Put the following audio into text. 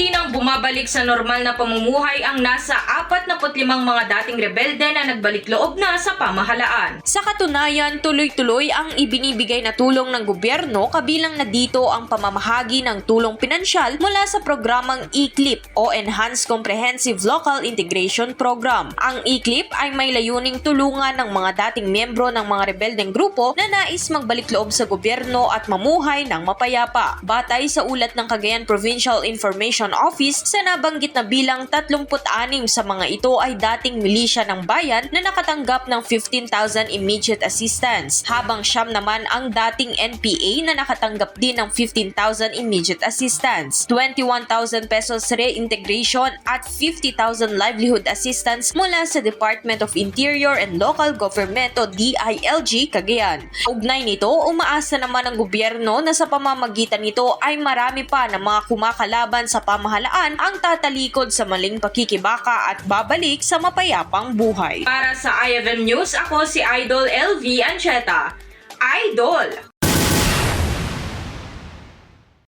unti nang bumabalik sa normal na pamumuhay ang nasa 45 mga dating rebelde na nagbalik loob na sa pamahalaan. Sa katunayan, tuloy-tuloy ang ibinibigay na tulong ng gobyerno kabilang na dito ang pamamahagi ng tulong pinansyal mula sa programang ECLIP o Enhanced Comprehensive Local Integration Program. Ang ECLIP ay may layuning tulungan ng mga dating miyembro ng mga rebeldeng grupo na nais magbalik loob sa gobyerno at mamuhay ng mapayapa. Batay sa ulat ng Cagayan Provincial Information Office, sa nabanggit na bilang 36 sa mga ito ay dating milisya ng bayan na nakatanggap ng 15,000 immediate assistance, habang siyam naman ang dating NPA na nakatanggap din ng 15,000 immediate assistance, 21,000 pesos reintegration at 50,000 livelihood assistance mula sa Department of Interior and Local Government o DILG Cagayan. Ugnay nito, umaasa naman ang gobyerno na sa pamamagitan nito ay marami pa ng mga kumakalaban sa pamahalaan ang tatalikod sa maling pakikibaka at babalik sa mapayapang buhay. Para sa IFM News, ako si Idol LV Ancheta. Idol!